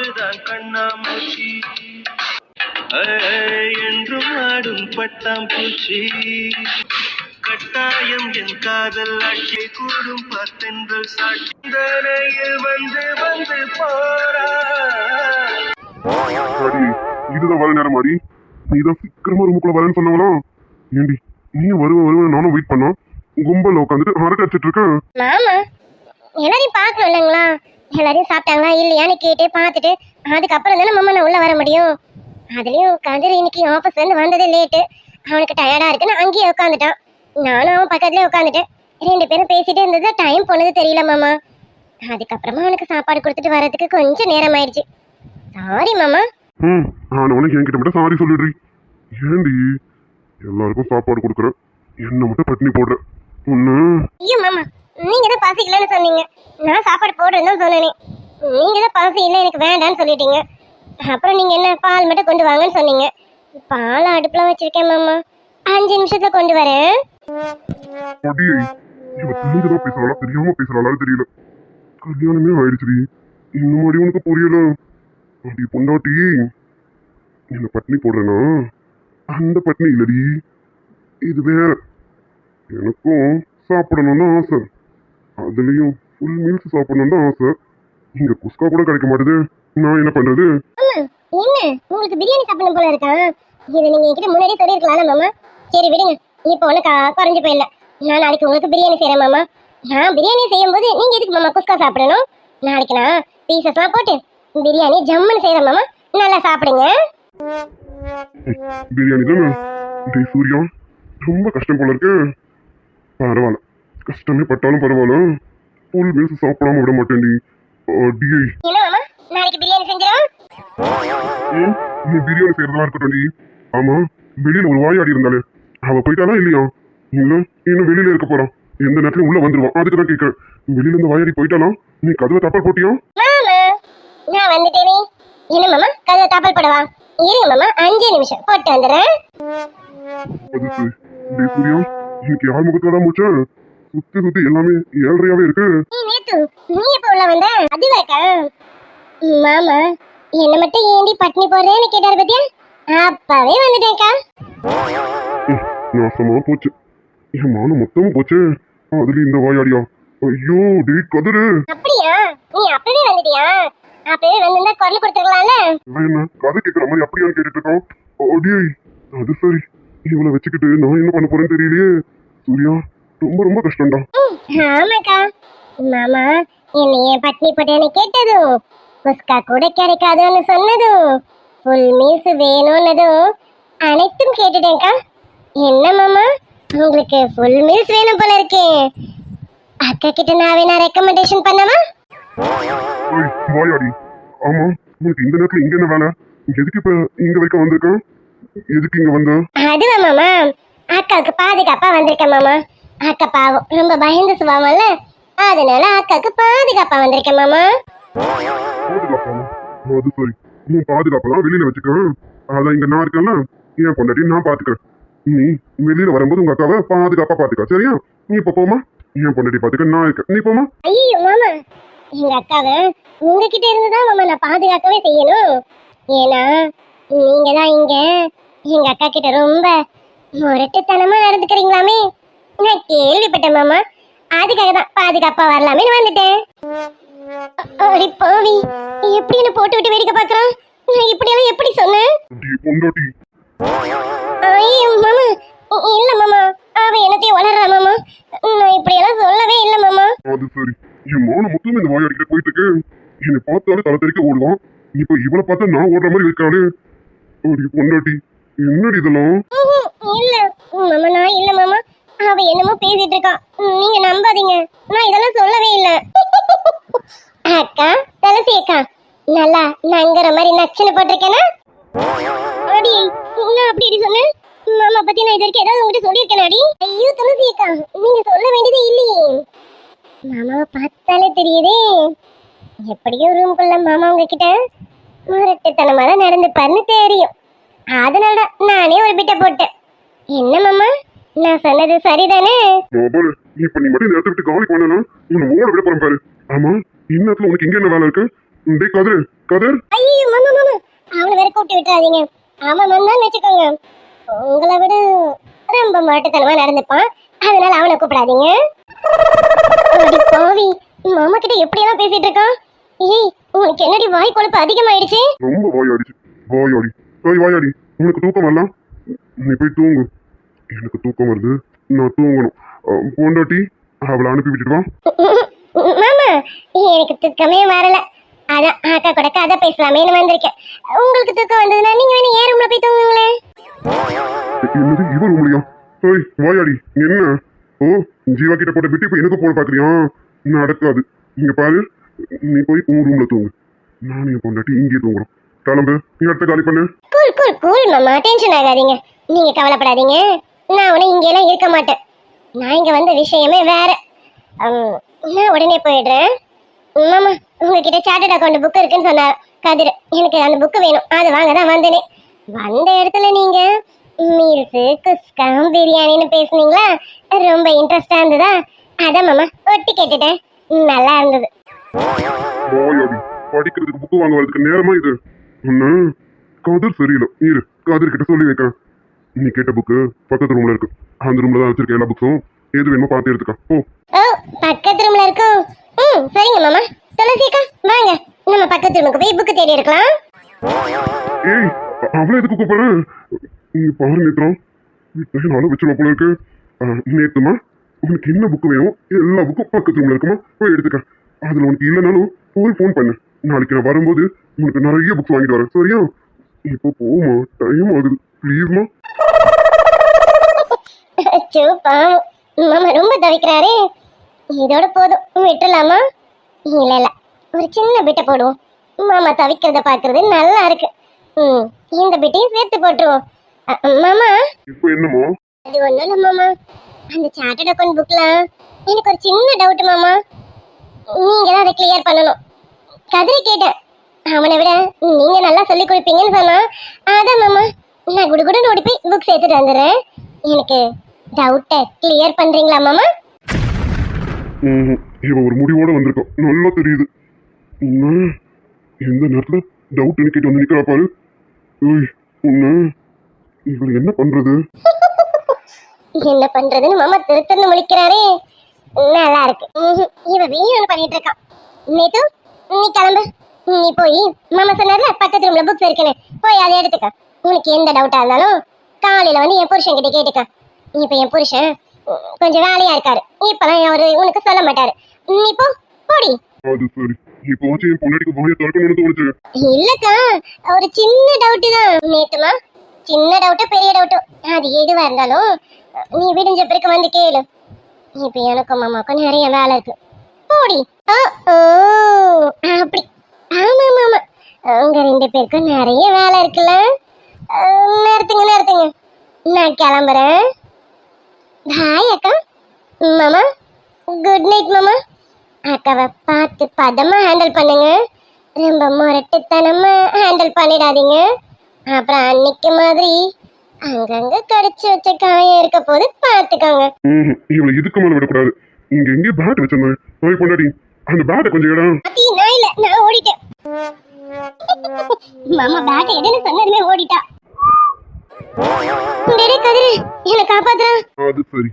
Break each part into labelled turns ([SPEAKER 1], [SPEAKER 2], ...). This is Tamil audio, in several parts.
[SPEAKER 1] அதுதான் கண்ணாமூச்சி. என்றும் ஆடும் பட்டாம்பூச்சி. கட்டாயம் என் காதல் ஆட்சி கூடும் பார்த்தென்றல் சாட்சிதனையில் வந்து வந்து
[SPEAKER 2] அடி இதுதான் வர நேரம் மாடி நீ தான் சீக்கிரமா ரூமுக்குள்ள வரேன்னு சொன்னவளா? ஏண்டி நீ வருவ வருவ நானும் வெயிட் பண்ணோம். கும்பல் உட்காந்துட்டு அரட்டை அடிச்சிட்டு இருக்கேன்.
[SPEAKER 3] மாமா எல்லாரையும் பார்க்கணும் இல்லைங்களா? எல்லாரையும் சாப்பிட்டாங்களா இல்லையான்னு கேட்டு பார்த்துட்டு அதுக்கப்புறம் தானே மம்மா நான் உள்ள வர முடியும். அதுலயும் கதிர் இன்னைக்கு ஆஃபீஸ் வந்து வந்ததே லேட்டு அவனுக்கு டயர்டா இருக்குன்னு அங்கேயே உட்காந்துட்டான் நானும் அவன் பக்கத்துலயே உட்காந்துட்டேன் ரெண்டு பேரும் பேசிட்டே இருந்தது டைம் போனது தெரியல மாமா. அதுக்கப்புறமா அவனுக்கு சாப்பாடு கொடுத்துட்டு வரதுக்கு கொஞ்சம் நேரம் ஆயிடுச்சு. சாரி மாமா.
[SPEAKER 2] ம் ஆனவனுக்கு என்கிட்ட மட்டும் சாரி சொல்லிடுறி ஏண்டி? எல்லாருக்கும் சாப்பாடு கொடுக்குறேன் என்னை மட்டும் பட்டினி போடுறேன் ஒன்று
[SPEAKER 3] ஐயோ மாமா நீங்க தான் பசிக்கலன்னு சொன்னீங்க. நான் சாப்பாடு போடுறேன்னு சொன்னேனே. நீங்க தான் பசி இல்லை எனக்கு வேண்டாம்னு சொல்லிட்டீங்க. அப்புறம் நீங்க என்ன பால் மட்டும் கொண்டு வாங்கன்னு சொன்னீங்க. பால் அடுப்புல வச்சிருக்கேன் மாமா. அஞ்சு நிமிஷத்துல கொண்டு வரேன்.
[SPEAKER 2] அடியே இவ தெரிஞ்சுதான் பேசுறாளா தெரியாம பேசுறாளான்னு தெரியல. கல்யாணமே ஆயிடுச்சுடி. இன்னும் அடி உனக்கு புரியல. அடி பொண்டாட்டி என்ன பட்னி போடுறேனா அந்த பட்னி இல்லடி. இது வேற. எனக்கும் சாப்பிடணும்னு ஆசை. அதுலயும் ஃபுல் மீல்ஸ் சாப்பிடணும்னு ஆசை. இங்க குஸ்கா கூட கிடைக்க மாட்டுது. நான் என்ன பண்றது?
[SPEAKER 3] என்ன? உங்களுக்கு பிரியாணி சாப்பிடணும் போல இருக்கா? இதை நீங்க என்கிட்ட முன்னாடியே சொல்லியிருக்கலாம்ல மாமா. சரி விடுங்க. இப்போ ஒண்ணு கா- குறைஞ்சு போயிடல. நான் நாளைக்கு உங்களுக்கு பிரியாணி செய்யறேன் மாமா. நான் பிரியாணி செய்யும்போது நீங்க எதுக்கு மாமா குஸ்கா சாப்பிடணும்? நாளைக்கு நான் பீசஸ்லாம் போட்டு பிரியாணி ஜம்முன்னு செய்யறேன் மாமா. நல்லா சாப்பிடுங்க.
[SPEAKER 2] பிரியாணி தானே? சூர்யா ரொம்ப கஷ்டம் போல இருக்கு. பரவாயில்ல. கஷ்டமே பட்டாலும் பரவாயில்ல. ஃபுல் மீல்ஸ் சாப்பிடாம விட மாட்டேன்டி. டிஐ
[SPEAKER 3] நாளைக்கு பிரியாணி
[SPEAKER 2] நீ பிரியாணி செய்யறதா இருக்கட்டும்டி ஆமா வெளியில ஒரு வாயாடி இருந்தாலே. அவ போயிட்டானா இல்லையா? இல்ல இன்னும் வெளியில இருக்க போறான் எந்த நேரத்துல உள்ள வந்துருவான் அதுக்கு தான் கேட்கறேன் வெளியில இருந்து வாயாடி போயிட்டானா? நீ கதவை தப்பா போட்டியா?
[SPEAKER 3] நான் வந்துட்டேனே. என்ன மாமா? கதை தாப்பல் படவா? இருங்க மாமா அஞ்சு நிமிஷம். போட்டு வந்துடுறேன்.
[SPEAKER 2] இன்னைக்கு யார் முகத்துல தான் முடிச்ச சுத்தி சுத்தி எல்லாமே ஏழ்றையாவே இருக்கு.
[SPEAKER 3] நேத்து நீ எப்ப உள்ள வந்த? அதுவாக்கா மாமா என்ன மட்டும் ஏண்டி பட்னி போடுறேன்னு கேட்டாரு பத்தியா? அப்பவே வந்துட்டேன்க்கா.
[SPEAKER 2] நாசமா போச்சு. என் மானம் மொத்தமும் போச்சு. அதுல இந்த வாயாடியா? ஐயோ டேய் கதிரு.
[SPEAKER 3] அப்படியா? நீ அப்பவே வந்துட்டியா? அப்பவே வந்திருந்தா குரல் கொடுத்துருக்கலாம்ல.
[SPEAKER 2] என்ன? கதை கேட்குற மாதிரி அப்படியான்னு கேட்டுட்டு இருக்கோம். அடியே அது சரி. இவளை வச்சுக்கிட்டு நான் என்ன பண்ண போறேன்னு தெரியலையே. சூர்யா ரொம்ப ரொம்ப கஷ்டம்டா.
[SPEAKER 3] ஆமாக்கா. மாமா என்னைய பட்னி போட்டேன்னு கேட்டதும் புஸ்கா கூட கிடைக்காதுன்னு சொன்னதும் ஃபுல் மீல்ஸ் வேணும்னதும் அனைத்தும் கேட்டுட்டேன்க்கா. என்ன மாமா உங்களுக்கு ஃபுல் மீல்ஸ் வேணும் போல இருக்கே. அக்கா கிட்ட நான் வேணா ரெக்கமெண்டேஷன் பண்ணவா?
[SPEAKER 2] வாயாடி. ஆமா உனக்கு இந்த நேரத்துல இங்க என்ன வேலை? எதுக்கு இப்ப இங்க வரைக்கும் வந்திருக்கான் எதுக்கு இங்க வந்த?
[SPEAKER 3] அதுவா மாமா. அக்காவுக்கு பாதுகாப்பா வந்திருக்கேன் மாமா. அக்கா பாவம் ரொம்ப பயந்து சுபாவம்ல. அதனால அக்காவுக்கு பாதுகாப்பா வந்திருக்கேன் மாமா.
[SPEAKER 2] அது சரி உன் பாதுகாப்பெல்லாம் வெளியில வச்சுக்கேன் அதான் இங்க நான் இருக்கேன்ல என் பொண்டாட்டி நான் பாத்துக்கிறேன். நீ வெளியில வரும்போது உங்க அக்காவை பாதுகாப்பா பாத்துக்க சரியா? நீ இப்ப போமா என் பொண்டாட்டி பாத்துக்க நான் இருக்கேன். நீ போமா
[SPEAKER 3] ஐயோ மாமா. எங்க அக்காவை உங்ககிட்ட இருந்து தான் மாமா நான் பாதுகாக்கவே செய்யணும். ஏன்னா நீங்க தான் இங்க. எங்க அக்கா கிட்ட ரொம்ப முரட்டுத்தனமா நடந்துக்கிறீங்களாமே. நான் கேள்விப்பட்டேன் மாமா. அதுக்காக தான் பாதுகாப்பா வரலாமேன்னு வந்துட்டேன். அடி பாவி. எப்படின்னு போட்டு விட்டு வேடிக்கை பார்க்கறான்? நான் இப்படியெல்லாம் எப்படி சொன்னேன்?
[SPEAKER 2] பொண்டாட்டி.
[SPEAKER 3] ஐயோ மாமா. இல்ல மாமா. அவ என்னத்தையும் வளர்றா மாமா. நான் இப்படியெல்லாம் சொல்லவே இல்ல மாமா.
[SPEAKER 2] அது சரி. என் மானம் மொத்தம் இந்த வாயாடிக்கிட்ட போயிட்டு இருக்கு என்னை பார்த்தாலே தலை தெறிக்க ஓடுவான் இப்ப இவளை பார்த்தா நான் ஓடுற மாதிரி இருக்காளே. ஒரு பொண்டாட்டி என்னடி இதெல்லாம்?
[SPEAKER 3] இல்ல. மாமா நான் இல்ல மாமா. அவ என்னமோ பேசிட்டு இருக்கா. நீங்க நம்பாதீங்க. நான் இதெல்லாம் சொல்லவே இல்ல. அக்கா தலசி அக்கா. நல்லா நங்குற மாதிரி நச்சுன்னு போட்டிருக்கேனா? அடி நான் அப்படி அடி சொன்னேன். மாமா பத்தி நான் இது வரைக்கும் ஏதாவது உங்ககிட்ட சொல்லியிருக்கேன் அடி? ஐயோ துளசி அக்கா நீங்க சொல்ல வேண்டியதே இல்லையே. மாமாவை பார்த்தாலே தெரியுதே. எப்படியோ ரூம்குள்ள மாமா உங்ககிட்ட முரட்டுத்தனமா தான் நடந்துப்பாருன்னு தெரியும். அதனால நானே ஒரு பிட்ட போட்டேன். என்ன மாமா? நான் சொன்னது சரிதானே?
[SPEAKER 2] பாபாரு இப்ப நீ மட்டும் இடத்த விட்டு காலி பண்ணனா உன்னை ஓட விட போறேன் பாரு. ஆமா இந்நேரத்துல உனக்கு இங்க என்ன வேலை இருக்கு? டேய் கதிர் கதிர்.
[SPEAKER 3] ஐயோ மாமா மாமா. அவனை வேற கூப்பிட்டு விட்டுறாதீங்க. அவன் வந்தான்னு வச்சுக்கோங்க. உங்களை விட ரொம்ப மாட்டுத்தனமா நடந்துப்பான். அதனால அவனை கூப்பிடாதீங்க. பாவி. மாமா கிட்ட எப்படி எல்லாம் பேசிட்டு இருக்கான்? ஏய் உனக்கு என்னடி வாய் கொழுப்பு அதிகமாயிடுச்சு?
[SPEAKER 2] ரொம்ப வாயாடிச்சு. வாயாடி. வாய் வாயாடி. உனக்கு தூக்கம் வரலாம் நீ போய் தூங்கு. எனக்கு தூக்கம் வருது. நான் தூங்கணும். பொண்டாட்டி அவளை அனுப்பி விட்டுட்டு வா.
[SPEAKER 3] மாமா எனக்கு தூக்கமே வரல. அதான் ஆக்கா கூட கதை பேசலாமேன்னு வந்திருக்கேன். உங்களுக்கு தூக்கம் வந்ததுன்னா நீங்க வேணா ஏன் ரூம்ல போய் தூங்குங்களேன்.
[SPEAKER 2] என்னது இவ ரூம்லையா ஓய் வாயாடி. என்ன? ஓ ஜீவா கிட்ட போட்ட விட்டு இப்போ எனக்கு போட பாக்குறியா? நடக்காது. இங்க பாரு. நீ போய் உன் ரூம்ல தூங்கு. நானும் என் பொண்டாட்டி இங்கே தூங்குறோம். கிளம்பு. நீ இடத்த காலி பண்ணு.
[SPEAKER 3] கூல் கூல் கூல் மாமா. டென்ஷன் ஆகாதீங்க. நீங்க கவலைப்படாதீங்க. நான் உன இங்கே எல்லாம் இருக்க மாட்டேன். நான் இங்க வந்த விஷயமே வேற. நான் உடனே போயிடுறேன். மாமா உங்ககிட்ட சார்ட்டட் அக்கௌண்ட் புக் இருக்குன்னு சொன்னார் கதிர். எனக்கு அந்த புக் வேணும். அது வாங்க தான் வந்தேனே. வந்த இடத்துல நீங்க மீல்ஸு குஸ்கா பிரியாணின்னு பேசுனீங்களா? ரொம்ப இன்ட்ரெஸ்டாக இருந்ததா? அதான் மாமா ஒட்டி கேட்டுட்டேன். நல்லா இருந்தது.
[SPEAKER 2] வாயாடி. படிக்கிறதுக்கு புக்கு வாங்க வரதுக்கு நேரமா இது? ஒண்ணு கதிர் சரியில்லை. இரு கதிர் கிட்ட சொல்லி வைக்கிறேன். நீ கேட்ட புக்கு பக்கத்து ரூம்ல இருக்கு. அந்த ரூம்ல தான் வச்சிருக்க எல்லா புக்ஸும் எது வேணுமோ பார்த்து எடுத்துக்க. ஓ
[SPEAKER 3] பக்கத்து ரூம்ல இருக்கும் ம் சரிங்க மாமா. துளசிக்கா வாங்க. நம்ம பக்கத்து ரூமுக்கு போய் புக்கு தேடி இருக்கலாம்
[SPEAKER 2] ஏய் அவளை எதுக்கு கூப்பிடுறேன் இங்க பாரு நேத்திரம் வீட்டுல நானும் வச்சிருவா போல இருக்கு. நேத்துமா உனக்கு என்ன புக்கு வேணும் எல்லா புக்கும் பக்கத்து ரூம்ல இருக்குமா? போய் எடுத்துக்க. அதுல உனக்கு இல்லைனாலும் ஒரு ஃபோன் பண்ணு. நாளைக்கு நான் வரும்போது உனக்கு நிறைய புக்ஸ் வாங்கிட்டு வரேன். சரியா? இப்போ போமா டைம் ஆகுது. ப்ளீஸ்மா
[SPEAKER 3] அச்சோ பாவம். மாமா ரொம்ப தவிக்கிறாரே. இதோட போதும். விட்டுலாமா இல்ல இல்ல. ஒரு சின்ன பிட்டை போடுவோம். மாமா தவிக்கிறத பாக்குறது நல்லா இருக்கு. ம் இந்த பிட்டையும் சேர்த்து போட்டுருவோம். மாமா?
[SPEAKER 2] இப்போ என்னமோ
[SPEAKER 3] அது ஒண்ணும் இல்ல மாமா. அந்த சார்ட்டட் அக்கௌண்ட் புக்ல எனக்கு ஒரு சின்ன டவுட் மாமா. நீங்க தான் அதை கிளியர் பண்ணணும். கதிரை கேட்டேன். அவனை விட நீங்க நல்லா சொல்லி கொடுப்பீங்கன்னு சொன்னா அதான் மாமா நான் குடுகுடுன்னு ஓடி போய் புக்ஸ் எடுத்துட்டு வந்துடுறேன். எனக்கு டவுட்டை கிளியர் பண்றீங்களா மாமா?
[SPEAKER 2] ம்ஹும். இவ ஒரு முடிவோட வந்திருக்கோம் நல்லா தெரியுது. உன்ன எந்த நேரத்துல டவுட் கேட்டு வந்து நிக்கிறா பாரு. ஏய் உன்ன இவளை என்ன பண்றது?
[SPEAKER 3] என்ன பண்றதுன்னு மாமா திரு திருன்னு முழிக்கிறாரே. நல்லா இருக்கு. இவன் வேணும்னு பண்ணிட்டு இருக்கான் நேத்து நீ கிளம்பு. நீ போய் மாமா சொன்னார்ல பக்கத்து ரூம்ல புக்ஸ் இருக்குன்னு. போய் அதை எடுத்துக்க. உனக்கு எந்த டவுட்டா இருந்தாலும் காலையில வந்து என் புருஷன் கிட்ட கேட்டுக்க. இப்ப என் புருஷன் கொஞ்சம் வேலையா இருக்காரு. இப்பெல்லாம் அவரு உனக்கு சொல்ல மாட்டாரு. நீ போ போடி.
[SPEAKER 2] அது சரி. இப்போ வச்சு என் பொண்டாட்டிக்கு வாயை திறக்கணும்னு தோணுச்சு.
[SPEAKER 3] இல்லக்கா ஒரு சின்ன டவுட் தான். நேத்துமா சின்ன டவுட்டோ பெரிய டவுட்டோ அது எதுவா இருந்தாலும் நீ விடிஞ்ச பிறகு வந்து கேளு. இப்ப எனக்கும் மாமாக்கும் நிறைய வேலை இருக்கு. போடி. ஓ. அப்படி. ஆமா மாமா உங்க ரெண்டு பேருக்கும் நிறைய வேலை இருக்குல்ல? நிறுத்துங்க நிறுத்துங்க. நான் கிளம்புறேன். ஹாய் அக்கா. மாமா குட் நைட் மாமா. அக்காவை பார்த்து பதமா ஹேண்டில் பண்ணுங்க. ரொம்ப முரட்டுத்தனமா ஹேண்டில் பண்ணிடாதீங்க. அப்புறம் அன்னைக்கு மாதிரி அங்கங்க கடிச்சு வச்ச காயம் இருக்க போது பார்த்துக்கோங்க
[SPEAKER 2] ம்ஹும். இவளை இதுக்கு மேல விடக்கூடாது. இங்க எங்கேயும் பேட் வச்சிருந்தேன் போய் பொண்டாட்டி அந்த பேட்டை கொஞ்சம் இடம்
[SPEAKER 3] அத்தி நான் இல்ல நான் ஓடிட்டேன். மாமா பேட்டை எடுன்னு சொன்னதுமே ஓடிட்டா. டேடே கதிரு. என்ன காப்பாத்துறா
[SPEAKER 2] அது சரி.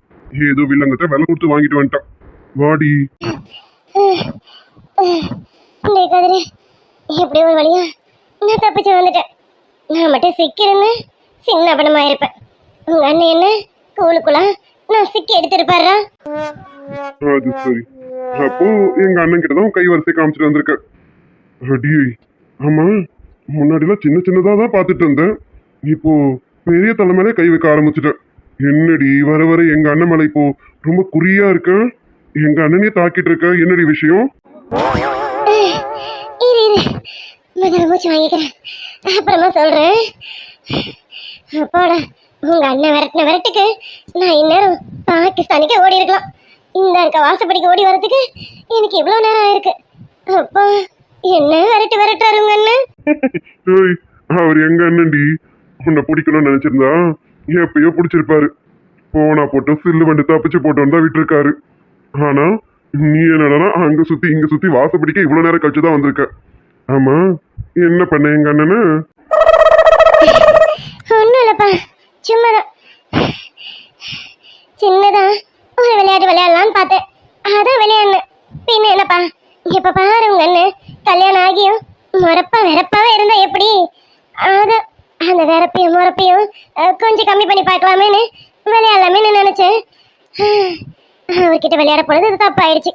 [SPEAKER 2] ஏதோ வில்லங்கத்தை விலை கொடுத்து வாங்கிட்டு வந்துட்டான். வாடி.
[SPEAKER 3] டே கதிரு. எப்படி ஒரு வழியா நான் தப்பிச்சு வந்துட்டேன். நான் மட்டும் சிக்கிருந்தேன். சின்ன பணமா இருப்பேன். உங்க அண்ணன் என்ன? கூழுக்குள்ள நான் சிக்கி எடுத்திருப்பாரா
[SPEAKER 2] அது சரி. அப்போ எங்க அண்ணன் கிட்ட தான் கை வரிசை காமிச்சிட்டு வந்திருக்க அடி ஆமா முன்னாடிலாம் சின்ன சின்னதா தான் பார்த்துட்டு இருந்தேன். இப்போ பெரிய தலைமையில கை வைக்க ஆரம்பிச்சிட்டேன். என்னடி வர வர எங்க அண்ணன் மேல இப்போ ரொம்ப குறியா இருக்க? எங்க அண்ணனே தாக்கிட்டு இருக்க? என்னடி விஷயம்?
[SPEAKER 3] முதல்ல மூச்சு வாங்கிக்கிறேன். அப்புறமா சொல்றேன். அப்போட உங்க அண்ணன் விரட்டின விரட்டுக்கு நான் இந்நேரம் பாகிஸ்தானுக்கே ஓடி இருக்கலாம். இந்த இருக்க வாசப்படிக்கு ஓடி வரதுக்கு எனக்கு இவ்வளோ நேரம் ஆயிருக்கு. அப்போ என்ன விரட்டு விரட்டுறாரு உங்க அண்ணன்?
[SPEAKER 2] அவர் எங்க அண்ணன்டி? உன்னை பிடிக்கணும்னு நினைச்சிருந்தா எப்பயோ பிடிச்சிருப்பாரு. போனா போட்டு சில்லு வந்து தப்பிச்சு போட்டு வந்தா விட்டுருக்காரு. ஆனா நீ என்னடா அங்க சுத்தி இங்க சுத்தி வாசப்படிக்க இவ்வளவு நேரம் கழிச்சு தான் வந்திருக்க? ஆமா என்ன பண்ண எங்க அண்ணனா
[SPEAKER 3] ஒன்றும் இல்லைப்பா சும்மாதான் சின்னதா ஒரு விளையாட்டு விளையாடலான்னு பார்த்தேன். அதான் விளையாடினேன். பின்ன என்னப்பா? இப்ப பாரு உங்க அண்ணன். கல்யாணம் ஆகியும் முறப்பா வெறப்பாவே இருந்தா எப்படி? அதான் அந்த வெறப்பையும் முறப்பையும் கொஞ்சம் கம்மி பண்ணி பார்க்கலாமேன்னு விளையாடலாமேன்னு நினைச்சேன். அவர்கிட்ட விளையாட போனது இது தப்பாயிடுச்சு.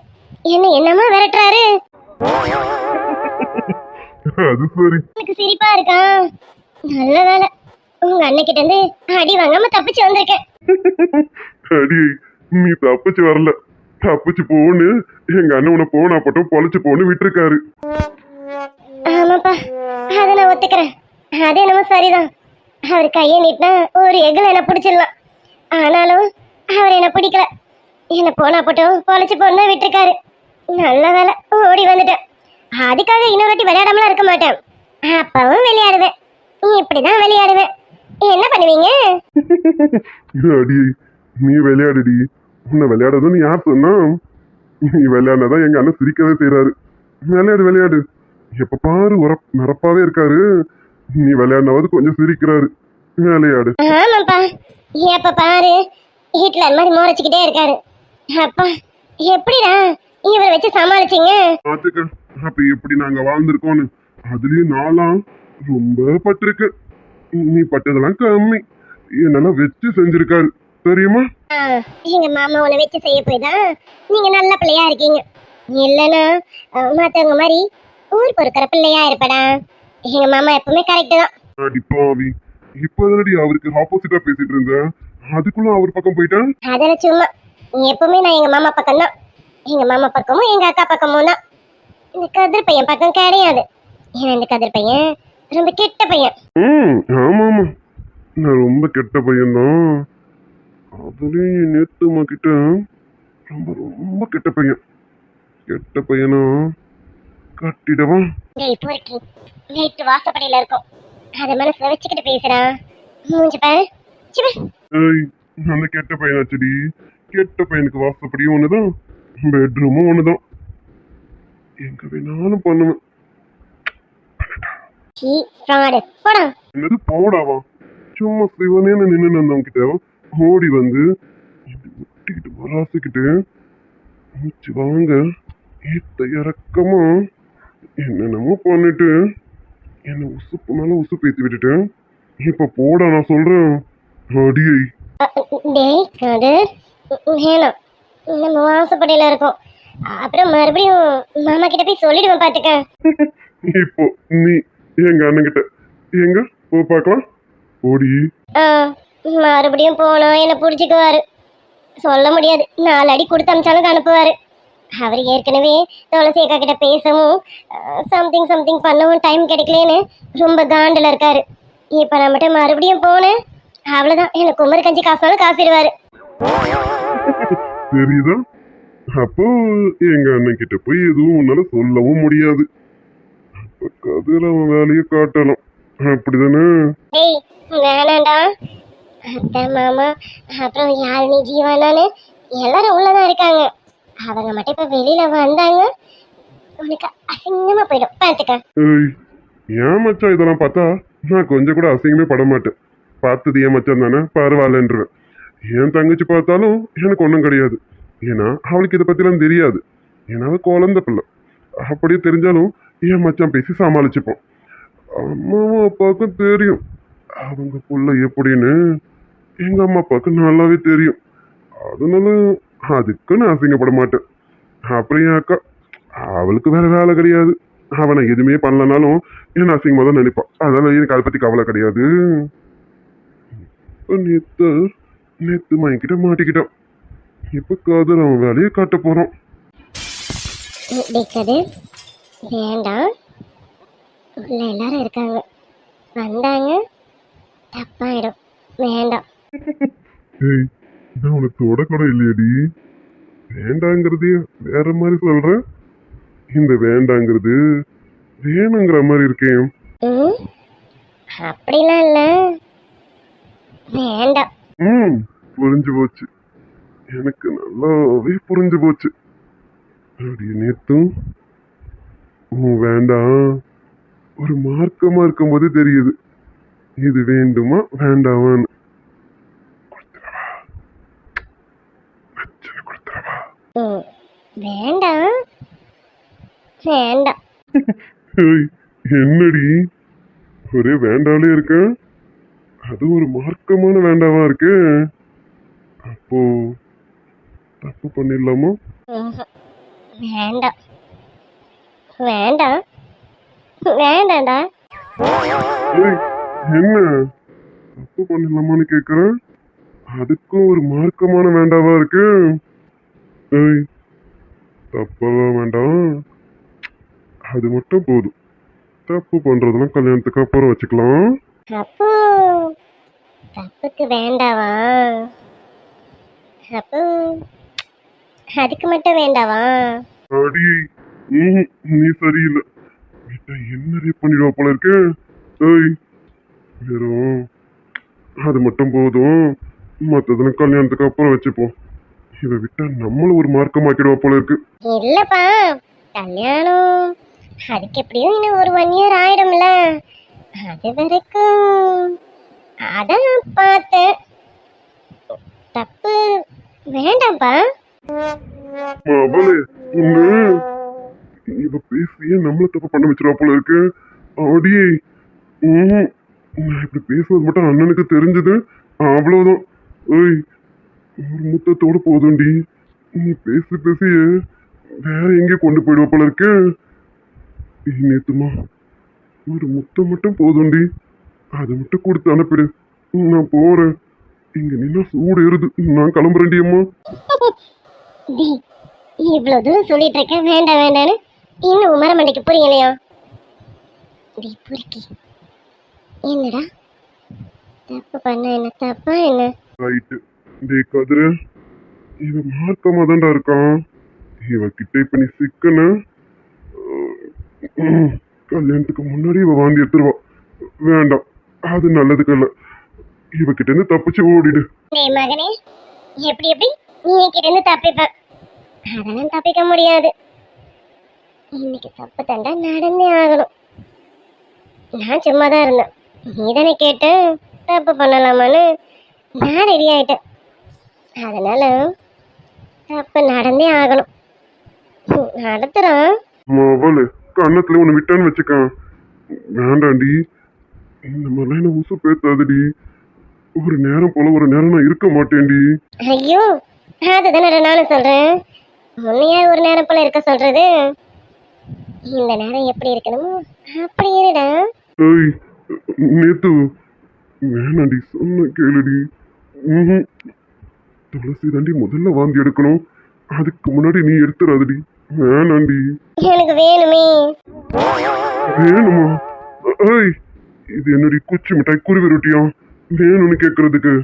[SPEAKER 3] என்ன என்னமா விரட்டுறாரு?
[SPEAKER 2] அது சரி.
[SPEAKER 3] எனக்கு சிரிப்பா இருக்கா? நல்ல வேலை. உங்க அண்ணன் இருந்து அடி வாங்காம தப்பிச்சு வந்திருக்கேன்.
[SPEAKER 2] அடி நீ தப்பிச்சு வரல. தப்பிச்சு போன்னு எங்க அண்ணன் உன்னை போனா போட்டோம் பொழைச்சு போன்னு விட்டுருக்காரு.
[SPEAKER 3] ஆமாப்பா அதை நான் ஒத்துக்கிறேன். அது என்னமோ சரிதான். அவர் கையை நீட்டினா ஒரு எகில் என்ன பிடிச்சிடலாம். ஆனாலும் அவர் என்ன பிடிக்கல. என்ன போனா போட்டோம் பொழைச்சு போன்னு விட்டுருக்காரு. நல்ல வேலை ஓடி வந்துட்டேன். அதுக்காக இன்னொரு வாட்டி விளையாடாமலாம் இருக்க மாட்டேன். அப்பவும் விளையாடுவேன். இப்படிதான் விளையாடுவேன். என்ன பண்ணுவீங்க?
[SPEAKER 2] அடி நீ விளையாடுடி. உன்னை விளையாடுறதுன்னு யார் சொன்னா? நீ விளையாடினதான் எங்க அண்ணன் சிரிக்கவே செய்றாரு. விளையாடு விளையாடு. எப்ப பாரு உர மறப்பாவே இருக்காரு. நீ விளையாடினாவது கொஞ்சம் சிரிக்கிறாரு. விளையாடு.
[SPEAKER 3] ஆமாப்பா. எப்ப பாரு ஹிட்லர் மாதிரி முறைச்சிக்கிட்டே இருக்காரு. அப்பா எப்படிடா இவரை வச்சு சமாளிச்சீங்க?
[SPEAKER 2] பாத்துக்க அப்ப எப்படி நாங்க வாழ்ந்திருக்கோம்னு. அதுலயும் நாளாம் ரொம்ப பட்டிருக்கு. நீ பட்டதெல்லாம் கம்மி. என்னெல்லாம் வச்சு செஞ்சிருக்காரு தெரியுமா?
[SPEAKER 3] எங்க மாமா உன்னை வச்சு செய்ய போய் தான் நீங்க நல்ல பிள்ளையா இருக்கீங்க. இல்லைன்னா அஹ், மத்தவங்க மாதிரி ஊர் பொறுக்கிற பிள்ளையா இருப்படா. எங்க மாமா எப்பவுமே கரெக்ட் தான்.
[SPEAKER 2] அடிப்பாவி இப்பதானடி அவருக்கு ஆப்போசிட்டா பேசிட்டு இருந்தேன் அதுக்குள்ள அவர் பக்கம் போயிட்டேன்
[SPEAKER 3] அதெல்லாம் சும்மா. எப்பவுமே நான் எங்க மாமா பக்கம் தான். எங்க மாமா பக்கமும் எங்க அக்கா பக்கமும் தான். இந்த கதிர் பையன் பக்கம் கிடையாது. ஏன்னா இந்த கதிர் பையன் ரொம்ப கெட்ட பையன்.
[SPEAKER 2] ம் ஆமா ஆமா நான் ரொம்ப கெட்ட பையன்தான். அதுலயும் நேத்துமா கிட்ட ரொம்ப ரொம்ப கெட்ட பையன். கெட்ட பையனா? கட்டிடவா?
[SPEAKER 3] டேய் பொறுக்கி. நைட்டு வாசப்படியில இருக்கும். அதை மனசுல வச்சுக்கிட்டு பேசுறான் மூஞ்சி பாரு.
[SPEAKER 2] ஏய் அந்த கெட்ட பையனாச்சடி. கெட்ட பையனுக்கு வாசப்படியும் ஒண்ணுதான் பெட்ரூமும் ஒண்ணுதான். எங்க வேணாலும் பண்ணுவேன்.
[SPEAKER 3] சீ ஃப்ராடு போடா.
[SPEAKER 2] என்னது? போடாவா? சும்மா சிவனேன்னு நின்று இருந்தவங்க கிட்ட ஓடி வந்து இப்படி முட்டிக்கிட்டு மராசிக்கிட்டு மூச்சு வாங்க ஏத்த இறக்கமா என்னென்னமோ பண்ணிட்டு என்னை உசுப்பு மேல உசுப்பு ஏத்தி விட்டுட்டு இப்ப போடா நான் சொல்றேன். அடியை.
[SPEAKER 3] டேய் கதிர் வேணாம் நம்ம வாசப்படியில இருக்கோம். அப்புறம் மறுபடியும் மாமா கிட்ட போய் சொல்லிடுவேன் பாத்துக்க.
[SPEAKER 2] இப்போ நீ எங்க அண்ணன் கிட்ட எங்க? போ பார்க்கலாம். ஓடி.
[SPEAKER 3] மறுபடியும் போனா என்ன புடிச்சுக்குவாரு. சொல்ல முடியாது. நாலு அடி கொடுத்து அமிச்சாலும் அனுப்புவாரு. அவர் ஏற்கனவே துளசி அக்கா கிட்ட பேசவும் சம்திங் சம்திங் பண்ணவும் டைம் கிடைக்கலன்னு ரொம்ப காண்டில் இருக்காரு. இப்போ நான் மட்டும் மறுபடியும் போனேன். அவ்வளோதான் எனக்கு குமரி கஞ்சி காசுனாலும் காசிடுவாரு.
[SPEAKER 2] தெரியுதா? அப்போ எங்க அண்ணன் கிட்ட போய் எதுவும் உன்னால சொல்லவும் முடியாது. கதிர அவன் வேலையை காட்டலாம் அப்படிதானே?
[SPEAKER 3] டேய் வேணாண்டா. அத்தை மாமா அப்புறம் யாழினி ஜீவானான்னு? எல்லாரும் உள்ளதான் இருக்காங்க. அவங்க மட்டும் இப்போ வெளியில வந்தாங்க. உனக்கு அசிங்கமா போயிடும். பார்த்துக்க
[SPEAKER 2] ஏய் ஏன் மச்சான் இதெல்லாம் பார்த்தா? நான் கொஞ்சம் கூட அசிங்கமே பட மாட்டேன். பார்த்தது ஏன் மச்சான் தானே? பரவாயில்லன்றேன் என் தங்கச்சி பார்த்தாலும் எனக்கு ஒன்றும் கிடையாது. ஏன்னா அவளுக்கு இதை பற்றிலாம் தெரியாது. ஏன்னா அவ குழந்தை பிள்ளை. அப்படியே தெரிஞ்சாலும் என் மச்சான் பேசி சமாளிச்சுப்போம்? அம்மாவும் அப்பாவுக்கும் தெரியும். அவங்க புள்ள எப்படின்னு எங்கள் அம்மா அப்பாவுக்கு நல்லாவே தெரியும். அதனால அதுக்கு நான் அசிங்கப்பட மாட்டேன். அப்புறம் என் அக்கா அவளுக்கு வேற வேலை கிடையாது. அவனை எதுவுமே பண்ணலனாலும் என்ன அசிங்கமாக தான் நினைப்பான் அதனால எனக்கு அதை பற்றி கவலை கிடையாது. நேற்று நேத்து நேத்து மயக்கிட்ட மாட்டிக்கிட்டான். இப்போ காதல் அவன் வேலையை காட்ட
[SPEAKER 3] போகிறோம் வேண்டாம். உள்ள எல்லாரும் இருக்காங்க. வந்தாங்க. தப்பாயிடும். வேண்டாம்.
[SPEAKER 2] ஏய் நான் உனக்கு தொட கூட இல்லையடி வேண்டாங்கிறதே வேற மாதிரி சொல்றேன் இந்த வேண்டாங்கிறது வேணுங்கிற மாதிரி இருக்கேன்
[SPEAKER 3] அப்படிலாம் இல்லை. வேண்டாம்.
[SPEAKER 2] ம் புரிஞ்சு போச்சு. எனக்கு நல்லாவே புரிஞ்சு போச்சு. அப்படி நேத்தும் வேண்டாம். ஒரு மார்க்கமா இருக்கும்போது தெரியுது. இது வேண்டுமா வேண்டாமான்னு.
[SPEAKER 3] வேண்டாம். வேண்டாம்.
[SPEAKER 2] என்னடி? ஒரே வேண்டாலே இருக்க? அது ஒரு மார்க்கமான வேண்டாவா இருக்கு? அப்போ தப்பு பண்ணிடலாமா.
[SPEAKER 3] வேண்டாம். வேண்டாம். வேண்டாம்டா.
[SPEAKER 2] ஏய், என்ன? தப்பு பண்ணிடலாமான்னு கேக்குறேன் அதுக்கும் ஒரு மார்க்கமான வேண்டாவா இருக்கு? ஏய் தப்பெல்லாம் வேண்டாம். அது மட்டும் போதும். தப்பு பண்றதெல்லாம் கல்யாணத்துக்கு அப்புறம் வச்சுக்கலாம்.
[SPEAKER 3] அப்போ தப்புக்கு வேண்டாவா? அப்போ அதுக்கு மட்டும் வேண்டாவா?
[SPEAKER 2] அடி. ம்ஹும், நீ சரியில்லை. வீட்டை என்ன ரேப் பண்ணிடுவா போல இருக்கு? ஏய் வெறும் அது மட்டும் போதும். மற்றதெல்லாம் கல்யாணத்துக்கு அப்புறம் வச்சுப்போம். இவ விட்டா நம்மளும் ஒரு மார்க்கமாக்கிடுவா போல இருக்கு.
[SPEAKER 3] இல்லப்பா கல்யாணம். அதுக்கு எப்படியும் இன்னும் ஒரு ஒன் இயர் ஆயிடும்ல. அது வரைக்கும். அதான் பார்த்தேன். தப்பு. வேண்டாம்ப்பா.
[SPEAKER 2] அவளே ஒண்ணு இவ பேசியே நம்மள தப்பு பண்ண வச்சிருவா போல இருக்கு. அடியே நான் இப்படி பேசுவது மட்டும் அண்ணனுக்கு தெரிஞ்சது. அவ்வளவுதான். ஏய் ஒரு முத்தத்தோட போதும்டி. நீ பேசி பேசி வேற எங்கே கொண்டு போயிடுவ போல இருக்கு. நேத்துமா ஒரு முத்தம் மட்டும் போதும்டி. அதை மட்டும் கொடுத்து அனுப்பிடு. நான் போறேன். இங்க நின்னா சூடு ஏறுது. நான் கிளம்புறேன்டி அம்மா.
[SPEAKER 3] இவ்வளவு தூரம் சொல்லிட்டு இருக்கேன் வேண்டாம் வேண்டான்னு இன்னும் உமரமண்டைக்கு புரியலையா? புரிக்கி என்னடா? தப்பு பண்ண என்ன? தப்பா என்ன?
[SPEAKER 2] ரைட்டு டேய் கதிர. இவன் மார்க்கமா தான்டா இருக்கான். இவ கிட்ட இப்ப நீ சிக்கன. கல்யாணத்துக்கு முன்னாடி இவ வாங்கி எடுத்துருவா. வேண்டாம். அது நல்லதுக்கு இல்ல. இவகிட்ட இருந்து தப்பிச்சு ஓடிடு.
[SPEAKER 3] டேய் மகனே. எப்படி எப்படி? நீ என்கிட்ட இருந்து தப்பிப்ப. அதெல்லாம் தப்பிக்க முடியாது. இன்னைக்கு தப்பு தண்டா நடந்தே ஆகணும். நான் சும்மா தான் இருந்தேன். நீ தானே கேட்ட? தப்பு பண்ணலாமான்னு நான் ரெடி ஆயிட்டேன். அதனால தப்பு நடந்தே ஆகணும். ஹம், நடத்துறோம்
[SPEAKER 2] அவளு கண்ணத்துல ஒண்ணு விட்டான்னு வச்சுக்க வேண்டாண்டி. இந்த மாதிரிலாம் என்ன உசு பேத்தாதடி. ஒரு நேரம் போல ஒரு நேரம் நான் இருக்க மாட்டேன்டி.
[SPEAKER 3] ஐயோ அதுதானடா நானும் சொல்றேன். உன்னையா ஒரு நேரம் போல இருக்க சொல்றது? இந்த நேரம் எப்படி இருக்கணுமோ அப்படி இருடா.
[SPEAKER 2] ஏய் நேத்து வேணாண்டி சொன்ன கேளுடி. துளசி தாண்டி முதல்ல வாந்தி எடுக்கணும். அதுக்கு முன்னாடி நீ எடுத்துறாதடி வேணாண்டி.
[SPEAKER 3] எனக்கு வேணுமே.
[SPEAKER 2] வேணுமா? ஏய் இது என்னடி குச்சி மிட்டாய் குருவி ரொட்டியா? வேணும்னு கேக்குறதுக்கு.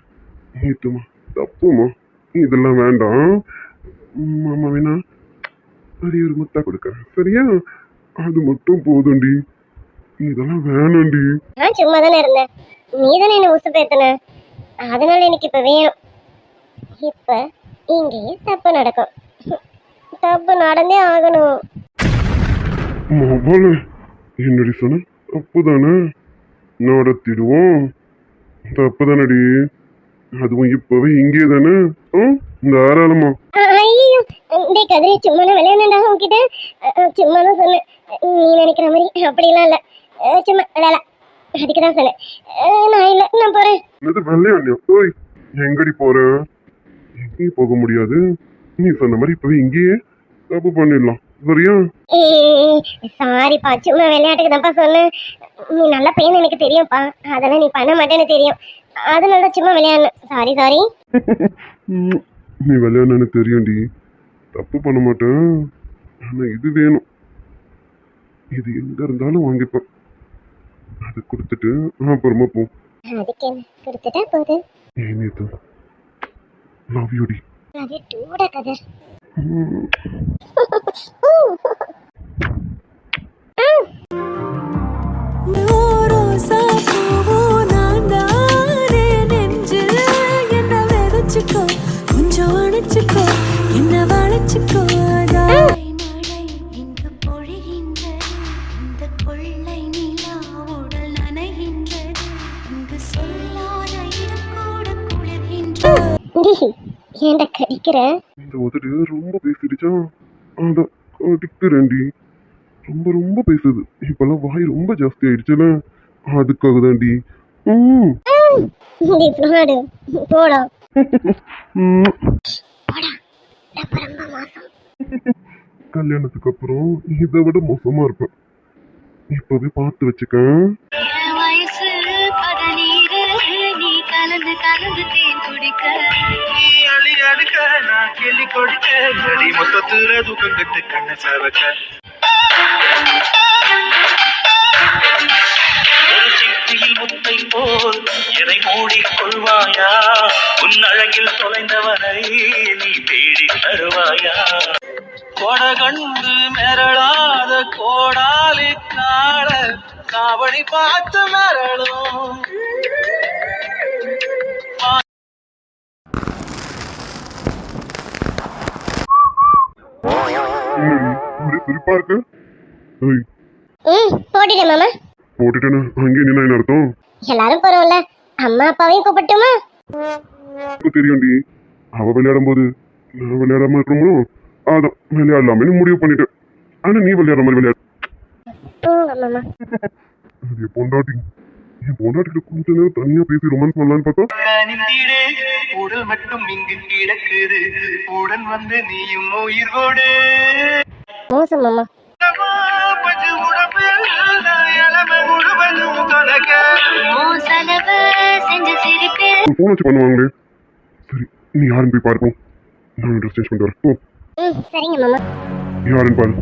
[SPEAKER 2] நேத்துமா தப்புமா? இதெல்லாம் வேண்டாம். மாமா வேணா பெரிய ஒரு முத்தா கொடுக்கறேன். சரியா? அது மட்டும் போதும்டி. இதெல்லாம் வேணாண்டி
[SPEAKER 3] நான் சும்மா தானே இருந்தேன். நீ தானே என்ன உசு பேத்துன அதனால எனக்கு இப்ப வேணும். இப்ப இங்கேயே தப்பு நடக்கும். தப்பு நடந்தே ஆகணும்.
[SPEAKER 2] மொபைல் என்னடி சொன்ன? தப்பு தானே நடத்திடுவோம். தப்பு தானடி அதுவும் இப்பவே இங்கே தானே? ம் தாராளமா
[SPEAKER 3] டேய் கதிரி சும்மா நான் விளையாடா அஹ், சும்மா தான் சொன்னேன். நீ நினைக்கிற மாதிரி அப்படிலாம் இல்லை. சும்மா விளையாட. அதுக்கு தான் சொன்னேன் நான் இல்லை நான்
[SPEAKER 2] வெள்ளையாண்டியா ஓய் எங்கடி போற? எங்கேயும் போக முடியாது. நீ சொன்ன மாதிரி இப்பவே இங்கேயே தப்பு பண்ணிடலாம். சரியா?
[SPEAKER 3] சாரிப்பா சும்மா விளையாட்டுக்கு தான்ப்பா சொன்னேன். நீ நல்ல பையன் எனக்கு தெரியும்ப்பா. அதெல்லாம் நீ பண்ண மாட்டேன்னு தெரியும். அதனால தான் சும்மா விளையாடணும். சாரி சாரி
[SPEAKER 2] நீ விளையாடனு தெரியும்டி. தப்பு பண்ண மாட்டேன். ஆனா இது வேணும். இது எங்க இருந்தாலும் வாங்கிப்பேன். அதை கொடுத்துட்டு அப்புறமா போ
[SPEAKER 3] அதுக்கு என்ன கொடுத்துட்டா போகுது
[SPEAKER 2] ஏன் நேத்து லவ்
[SPEAKER 3] டூட கதர்
[SPEAKER 4] நான் தானே நெஞ்சில் என்ன வச்சுக்கோதா இந்த
[SPEAKER 2] ரொம்ப பேசிடுச்சா? அத கடிக்கிறேன்டி ரொம்ப ரொம்ப பேசுது. இப்பெல்லாம் வாய் ரொம்ப ஜாஸ்தி ஆயிடுச்சுல. அதுக்காக தான்டி. ம்.
[SPEAKER 3] போடா. போடா.
[SPEAKER 2] ம்.
[SPEAKER 3] ரொம்ப மோசம்.
[SPEAKER 2] கல்யாணத்துக்கு அப்புறம் இதை விட மோசமா இருப்பேன். இப்பவே பார்த்து வச்சுக்க
[SPEAKER 4] வயசு பதநீரு
[SPEAKER 1] சிப்பியில் முத்தை போல் எதை மூடிக் கொள்வாயா? உன் அழகில் தொலைந்தவனை நீ தேடி தருவாயா? கொடகண்டு மிரளாத கோடாலி கால காவடி பார்த்து மிரளும்.
[SPEAKER 2] சிரிப்பா இருக்கு ஏய்.
[SPEAKER 3] போட்டுட்டேன் மாமா.
[SPEAKER 2] போட்டுட்டேன்னு அங்கே நின்னா என்ன அர்த்தம்?
[SPEAKER 3] எல்லாரும் போறோம்ல. அம்மா அப்பாவையும் கூப்பிட்டுமா
[SPEAKER 2] எனக்கு தெரியும்டி. அவ விளையாடும் போது நான் விளையாடாம இருக்கணுமோ அதான் விளையாடலாமே முடிவு பண்ணிட்டேன். ஆனா நீ விளையாடுற மாதிரி விளையாடு. அது பொண்டாட்டி. என் கொஞ்ச நேரம் தனியா பேசி ரொமான்ஸ் பண்ணலான்னு பார்த்தா?
[SPEAKER 1] உடல் மட்டும் இங்கு கிடக்குது. உடன் வந்து நீயும் உயிர் கொடு
[SPEAKER 3] மோசம் மாமா
[SPEAKER 2] ஃபோன் வச்சு பண்ணுவாங்களே. சரி நீ யாருன்னு போய் பாருப்போம் நான் ட்ரெஸ் சேஞ்ச் பண்ணிட்டு வரேன். போ.
[SPEAKER 3] ம் சரிங்க மாமா.
[SPEAKER 2] யாருன்னு பாரு.